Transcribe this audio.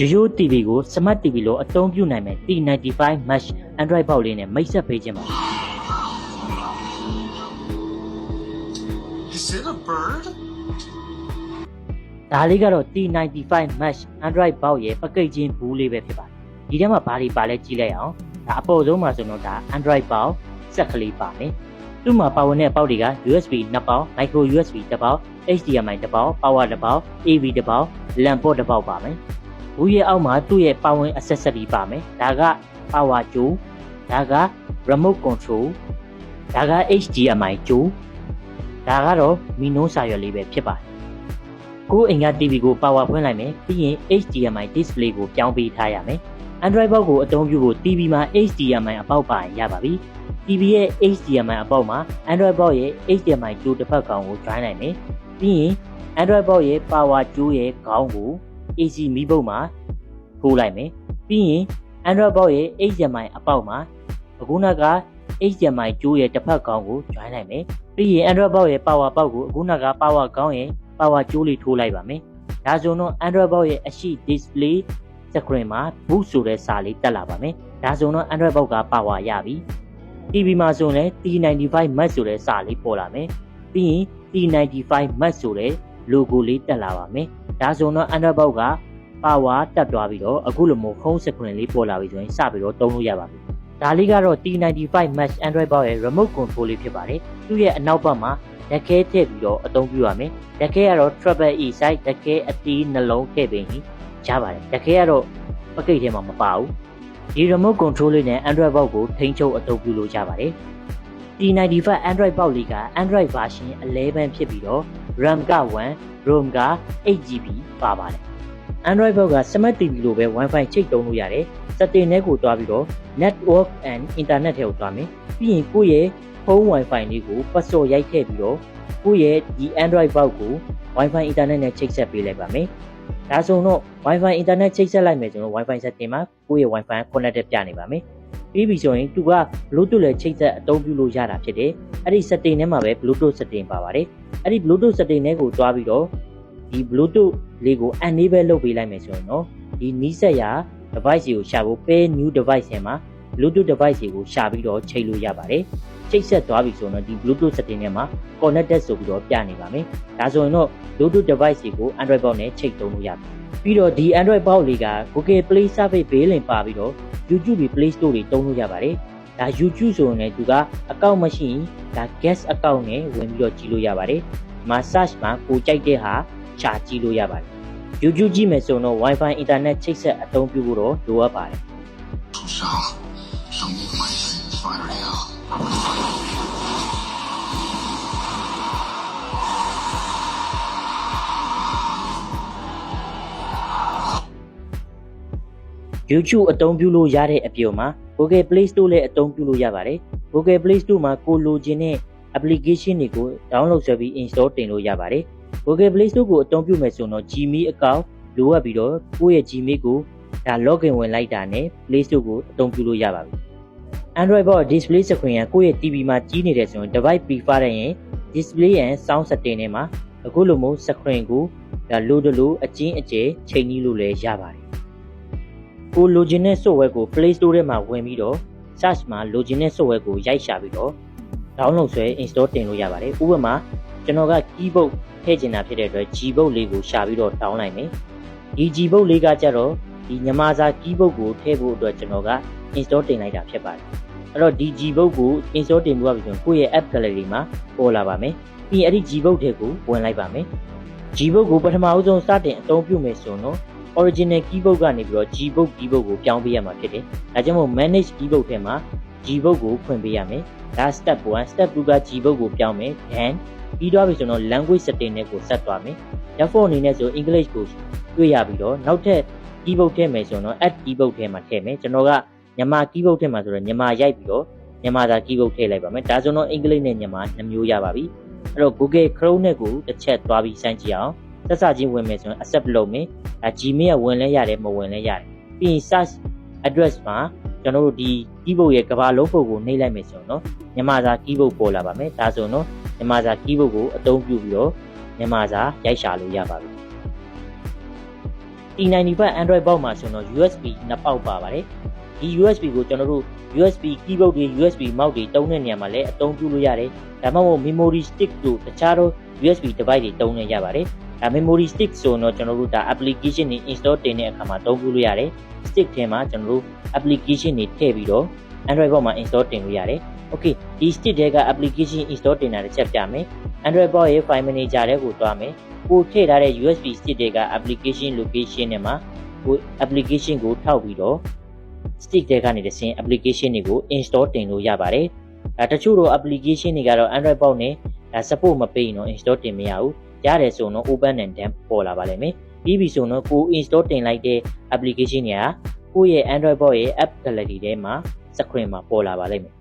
ရိုးရိုး TV ကို Smart TV လို့အသုံးပြုနိုင်မယ် T95 Mesh Android ပေါက်လေးနဲ့မိတ်ဆက်ပေးခြင်းပါ Is it a bird? ဒါလေးကတော့ T95 Mesh Android ပေါက်ရဲ့ပကိတ်ချင်းဘူးလေးပဲဖြစ်ပါတယ်ဒီထဲမှာဘာတွေပါလဲကြည့်လိုက်အောင်ဒါအပေါ်ဆုံးမှာဆိုတော့ဒါ Android ပေါက်စက်ကလေးပါမယ်သူ့မှာပါဝင်တဲ့ပေါက်တွေက USB 2ပေါက် Micro USB တစ်ပေါက် HDMI တစ်ပေါက် Power တစ်ပေါက် AV တစ်ပေါက် LAN port တစ်ပေါက်ပါမယ် ဘူးရဲ့အောက်မှာသူ့ရဲ့ပါဝင် accessory ပါမယ်ဒါက Power ကြိုးဒါက Remote Control ဒါက HDMI ကြိုးဒါကတော့မီနိုးစာရွက်လေးပဲဖြစ်ပါတယ်ကိုယ်အိမ်က TV ကို power ဖွင့်လိုက်မယ်ပြီးရင် HDMI display ကိုပြောင်းပေးထားရမယ် Android ဘောက်ကိုအသုံးပြုဖို့ TV မှာ HDMI အပေါက်ပါရင်ရပါပြီ TV ရဲ့ HDMI အပေါက်မှာ Android ဘောက်ရဲ့ HDMI ကြိုးတစ်ဖက်ကောင်ကို join နိုင်မယ်ပြီးရင် Android ဘောက်ရဲ့ power ကြိုးရဲ့ခေါင်းကို AC မီးပုတ်မှာထိုးလိုက်မယ်ပြီးရင် Android ဘောက်ရဲ့ HDMI အပေါက်မှာအခုနက HDMI ကြိုးရဲ့တစ်ဖက်ကောင်ကို join နိုင်မယ်ပြီးရင် Android ဘောက်ရဲ့ power ပေါက်ကိုအခုနက power ခေါင်းရဲ့ power ကြိုးလေးထိုးလိုက်ပါမယ်။ဒါဆိုတော့ Android box ရဲ့အရှိ display screen မှာ boot ဆိုတဲ့စာလေးတက်လာပါမယ်။ဒါဆိုတော့ Android box က power ရပြီ။ TV မှာဆိုရင် T95 Max ဆိုတဲ့စာလေးပေါ်လာမယ်။ပြီးရင် T95 Max ဆိုတဲ့ logo လေးတက်လာပါမယ်။ဒါဆိုတော့ Android box က power တက်သွားပြီးတော့အခုလိုမျိုး home screen လေးပေါ်လာပြီဆိုရင်စပြီးတော့သုံးလို့ရပါပြီ။ဒါလေးကတော့ T95 Max Android box ရဲ့ remote control လေးဖြစ်ပါတယ်။သူ့ရဲ့အနောက်ဘက်မှာလက်ခဲထည့်ပြီးတော့အသုံးပြုရမယ်။လက်ခဲကတော့ Triple E size လက်ခဲအတီးနှလုံးထည့်ပေးရင်ရပါတယ်။လက်ခဲကတော့ပကိတ်ထဲမှာမပါဘူး။ဒီ remote control လေးနဲ့ Android box ကိုထိန်းချုပ်အသုံးပြုလို့ရပါတယ်။ T95 Android box လေးက Android version 11ဖြစ်ပြီးတော့ RAM က1 ROM က 8GB ပါပါတယ်။ Android box က Smart TV လိုပဲ Wi-Fi ချိတ်သုံးလို့ရတယ်။ setting ထဲကိုတွားပြီးတော့ Network and Internet ထဲကိုတွားမယ်။ပြီးရင်ကိုယ့်ရဲ့ phone Wi-Fi လေးကို password ရိုက်ထည့်ပြီးတော့ကိုယ့်ရဲ့ဒီ Android box ကို Wi-Fi Internet နဲ့ချိတ်ဆက်ပေးလိုက်ပါမယ်။ဒါဆိုတော့ Wi-Fi Internet ချိတ်ဆက်လိုက်မယ်ဆိုတော့ Wi-Fi setting မှာကိုယ့်ရဲ့ Wi-Fi connected ပြနေပါမယ်။ ပြီးပြီဆိုရင်သူက Bluetooth နဲ့ချိတ်ဆက်အသုံးပြုလို့ရတာဖြစ်တယ်။အဲ့ဒီ setting ထဲမှာပဲ Bluetooth setting ပါပါတယ်။အဲ့ဒီ Bluetooth setting ထဲကိုတွားပြီးတော့ဒီ Bluetooth လေးကို enable လုပ်ပေးလိုက်မယ်ဆိုရင်တော့ဒီနီးစက်ရာ device တွေကိုရှာဖို့ pair new device ထဲမှာ Bluetooth device တွေကိုရှာပြီးတော့ချိန်လို့ရပါတယ်။ချိတ်ဆက်သွားပြီဆိုတော့ဒီ Bluetooth setting ထဲမှာ connected ဆိုပြီးတော့ပြနေပါမယ်။ဒါဆိုရင်တော့ Bluetooth device တွေကို Android box နဲ့ချိတ်သုံးလို့ရပြီ။ပြီးတော့ဒီ Android box လေးက Google Play Service ဘေးလင်ပါပြီးတော့ YouTube တွေ Play Store တွေတုံးလို့ရပါတယ်။ဒါ YouTube ဆိုရင်လည်းသူကအကောင့်မရှိရင်ဒါ guest account နဲ့ဝင်ပြီးတော့ကြည့်လို့ရပါတယ်။မာ search မှာကိုကြိုက်တဲ့ဟာရှာကြည့်လို့ရပါတယ်။ YouTube ကြည့်မယ်ဆိုရင်တော့ Wi-Fi Internet ချိတ်ဆက်အသုံးပြုဖို့တော့လိုအပ်ပါတယ်။ဆောင်ဆောင်မိုင်းဖိုင်ရယ် YouTube အသုံးပြုလို့ရတဲ့အပြင်မှာ Google Play Store လည်းအသုံးပြုလို့ရပါတယ်။ Google Play Store မှာကိုလိုချင်တဲ့ application တွေကို download ဆွဲပြီး install တင်လို့ရပါတယ်။ Google Play Store ကိုအသုံးပြုမယ်ဆိုတော့ Gmail account လိုအပ်ပြီးတော့ကိုယ့်ရဲ့ Gmail ကိုဒါ login ဝင်လိုက်တာနဲ့ Play Store ကိုအသုံးပြုလို့ရပါပြီ။ Android box display screen ကကိုယ့်ရဲ့ TV မှာကြီးနေတယ်ဆိုရင် device prefer တဲ့ရင် display and sound setting ထဲမှာအခုလိုမျိုး screen ကိုဒါလိုတလို့အချင်းအကျယ်ချိန်ကြီးလို့လည်းရပါတယ် ကိုလိုချင်တဲ့ software ကို Play Store ထဲမှာဝင်ပြီးတော့ search မှာလိုချင်တဲ့ software ကိုရိုက်ရှာပြီးတော့ download ဆွဲ install တင်လို့ရပါတယ်။ဥပမာကျွန်တော်က keyboard ထည့်ချင်တာဖြစ်တဲ့အတွက် Gboard လေးကိုရှာပြီးတော့ down လိုက်မယ်။ဒီ Gboard လေးကကြတော့ဒီညမာစာ keyboard ကိုထည့်ဖို့အတွက်ကျွန်တော်က install တင်လိုက်တာဖြစ်ပါတယ်။အဲ့တော့ဒီ Gboard ကို install တင်ဖို့ဆိုရင်ကိုယ့်ရဲ့ app gallery မှာပေါ်လာပါမယ်။ပြီးရင်အဲ့ဒီ Gboard ထဲကိုဝင်လိုက်ပါမယ်။ Gboard ကိုပထမအဦးဆုံးစတင်အသုံးပြုမယ်ဆိုတော့ original keyboard ကနေပြီးတော့ Gboard keyboard ကိုပြောင်းပေးရမှာဖြစ်တယ်။ဒါကြောင့်မို့ manage keyboard ထဲမှာ Gboard ကိုဖွင့်ပေးရမယ်။ဒါ step 1 step 2က Gboard ကိုပြောင်းမယ်။ then ပြီးတော့ပြီဆိုတော့ language setting နဲ့ကိုဆက်သွားမယ်။ default အနေနဲ့ဆို English ကိုတွေ့ရပြီးတော့နောက်ထပ် keyboard ထည့်မယ်ဆိုတော့ add keyboard ထဲမှာထည့်မယ်။ကျွန်တော်ကမြန်မာ keyboard ထဲမှာဆိုတော့မြန်မာရိုက်ပြီးတော့မြန်မာစာ keyboard ထည့်လိုက်ပါမယ်။ဒါဆိုတော့ English နဲ့မြန်မာနှစ်မျိုးရပါပြီ။အဲ့တော့ Google Chrome နဲ့ကိုတစ်ချက်သွားပြီးစမ်းကြည့်အောင်။ ဆက်စချင်းဝင်မယ်ဆိုရင် accept လုပ်မယ်။ဒါ Gmail ကဝင်လဲရတယ်မဝင်လဲရတယ်။ပြီးရင် search address မှာကျွန်တော်တို့ဒီ keyboard ရဲ့ကဘာလုံးပုံကိုနှိပ်လိုက်မယ်ဆိုရင်တော့မြန်မာစာ keyboard ပေါ်လာပါမယ်။ဒါဆိုတော့မြန်မာစာ keyboard ကိုအသုံးပြုပြီးတော့မြန်မာစာရိုက်ရှာလို့ရပါပြီ။ T95 Android box မှာဆိုတော့ USB နှစ်ပေါက်ပါပါတယ်ဒီ USB ကိုကျွန်တော်တို့ USB keyboard တွေ USB mouse တွေတုံးတဲ့နေရာမှာလည်းအသုံးပြုလို့ရတယ်ဒါမှမဟုတ် memory stick တို့တခြားသော USB device တွေတုံးနေရပါတယ် ဒါ memory stick ဆိုတော့ကျွန်တော်တို့ဒါ application တွေ install တင်တဲ့အခါမှာတုံးပြုလို့ရတယ် stick ထဲမှာကျွန်တော်တို့ application တွေထည့်ပြီးတော့ Android box မှာ install တင်လို့ရတယ် Okay ဒီ stick တွေက application install တင်တာတစ်ချက်ပြမယ် Android box ရဲ့ file manager တွေကိုတွားမယ်ကိုထည့်ထားတဲ့ USB stick တွေက application location နဲ့မှာကို application ကိုထောက်ပြီးတော့ stick တွေကနေတဆင့် application တွေကို install တင်လို့ရပါတယ်ဒါတချို့တော့ application တွေကတော့ Android box နဲ့ဒါ support မပေးရင်တော့ install တင်မရဘူး ရတယ်ဆိုတော့ open and dump ပေါ်လာပါလိမ့်မယ်ပြီးပြီဆိုတော့ကို install တင်လိုက်တဲ့ application တွေကကိုယ့်ရဲ့ Android box ရဲ့ app gallery ထဲမှာ screen မှာပေါ်လာပါလိမ့်မယ်